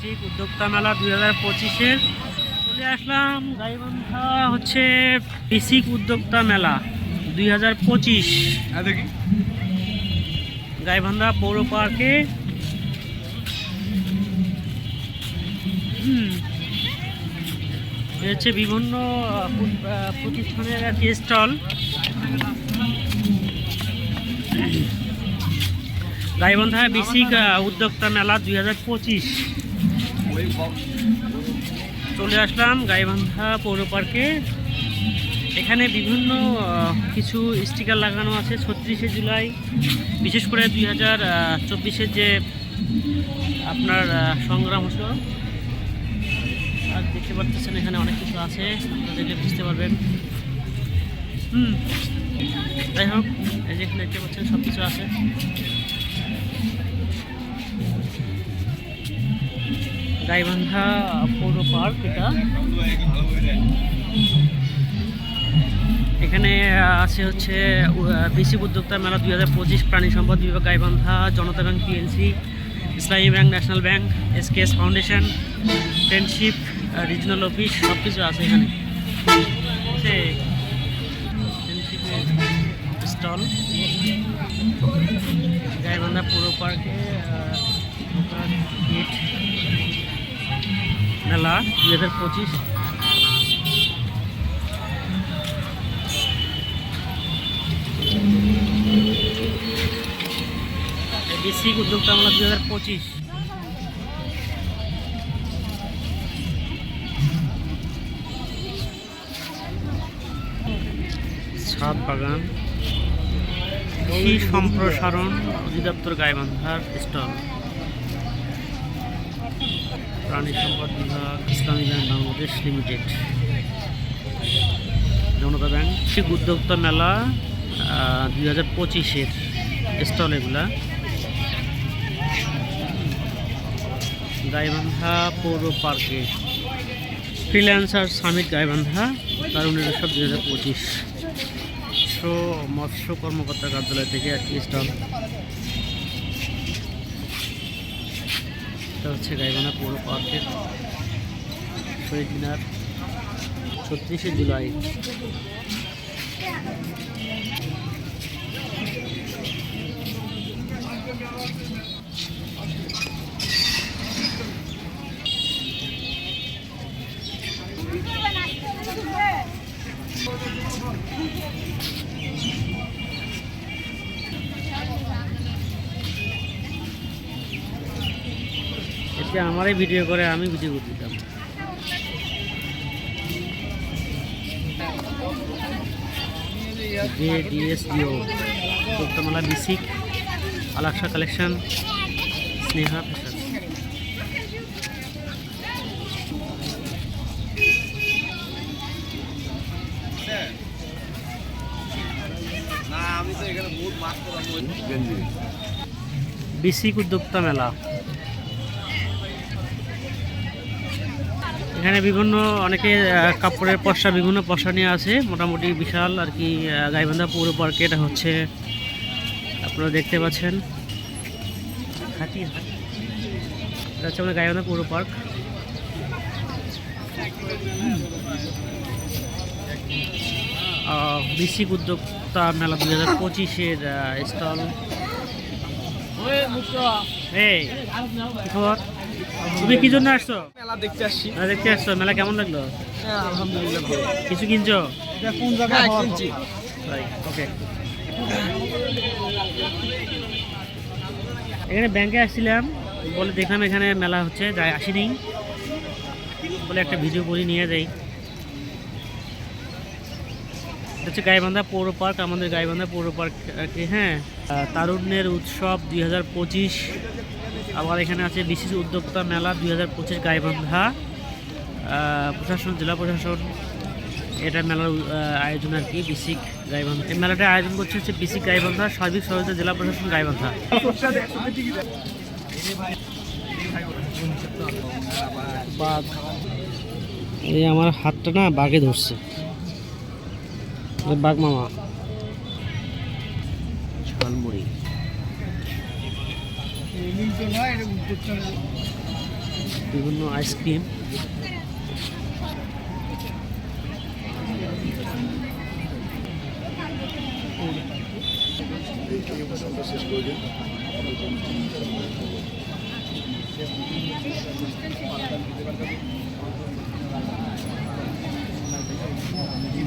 Basic উদ্যোক্তা মেলা দুই হাজার পঁচিশের চলে আসলাম গাইবান্ধা হচ্ছে বেসিক উদ্যোক্তা মেলা দুই হাজার পঁচিশ। দেখি। গাইবান্ধা পৌর পার্কে। হচ্ছে বিভিন্ন প্রতিষ্ঠানের আর কি স্টল। গাইবান্ধা বেসিক উদ্যোক্তা মেলা দুই হাজার পঁচিশ। চলে আসলাম গাইবান্ধা পৌর পার্কে। এখানে বিভিন্ন কিছু স্টিকার লাগানো আছে ছত্রিশে জুলাই, বিশেষ করে দুই হাজার চব্বিশের যে আপনার সংগ্রাম হতো আর দেখতে পাচ্ছেন এখানে অনেক কিছু আছে, আপনারা দেখলে বুঝতে পারবেন। হুম, যাই হোক, এই যে দেখতে পাচ্ছেন সব কিছু আছে। গাইবান্ধা পৌর পার্ক এটা। এখানে আছে হচ্ছে বেসি উদ্যোক্তা মেলা দুই হাজার পঁচিশ প্রাণী সম্পদ বিভাগ Gaibandha, Janata bank PNC Islami bank, national bank SKS foundation, friendship regional office সব কিছু আছে এখানে। স্টল। গাইবান্ধা পৌর পার্কে গেট মেলা, দুই হাজার পঁচিশ। বেসিক উদ্যোক্তা মেলা দুই হাজার পঁচিশ। ছাদ বাগান সম্প্রসারণ অধিদপ্তর গাইবান্ধার স্টল। প্রাণী সম্পদ বিভাগ, Islami bank Bangladesh limited. Janata bank, শিখ উদ্যোক্তা মেলা দুই হাজার পঁচিশের স্টল এগুলা। গাইবান্ধা পৌর পার্কে ফ্রিল্যান্সার সামিট গাইবান্ধা কারণ উৎসব দুই হাজার পঁচিশ। মৎস্য কর্মকর্তা কার্যালয় থেকে কি স্টল এটা হচ্ছে গাইবান্ধা পৌর পার্কের শহীদ মিনার ছত্রিশে জুলাই। এতে আমারই ভিডিও করে আমি ভিডিও করে দিতাম ডিএসডিও উত্তমলা বিসিক আলাক্সা কালেকশন স্নেহা ফ্যাশন বিসিক উদ্যোক্তা মেলা। এখানে বিভিন্ন অনেকে কাপড়ের পশা বিভিন্ন পশা নিয়ে আছে। মোটামুটি বিশাল আর কি গাইবান্ধা পৌর পার্কে এটা হচ্ছে। আপনারা দেখতে পাচ্ছেন। এটা হচ্ছে আমাদের গাইবান্ধা পৌর পার্ক। বিসিক উদ্যোক্তা মেলা দুই হাজার পঁচিশের স্টল। খবর? তুমি কি জন্য আসছো? মেলা দেখতে আসছি। মেলা দেখতে আসছো? মেলা কেমন লাগল? হ্যাঁ আলহামদুলিল্লাহ কিছু কিনছো? এটা কোন জায়গায় কিনছি। ওকে। এখানে ব্যাংকে আসছিলাম বলে দেখলাম এখানে মেলা হচ্ছে যাই আসিনি বলে একটা ভিডিও করে নিয়ে যাই। হচ্ছে গাইবান্ধা পৌর পার্ক আমাদের গাইবান্ধা পৌর পার্ক আর কি হ্যাঁ। তারুণ্যের উৎসব দুই হাজার পঁচিশ। আবার এখানে আছে বিশেষ উদ্যোক্তা মেলা দুই হাজার পঁচিশ গাইবান্ধা প্রশাসন, জেলা প্রশাসন। এটা মেলার আয়োজন আর কি বিসিক গাইবান্ধা। এই মেলাটা আয়োজন করছে হচ্ছে বিসিক গাইবান্ধা, সার্বিক সহায়তা জেলা প্রশাসন গাইবান্ধা। এই আমার হাতটা না বাঘে ধরছে। বাঘ মামা। ঝালমুড়ি। বিভিন্ন আইসক্রিম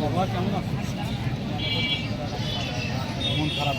বাবা কেমন মন খারাপ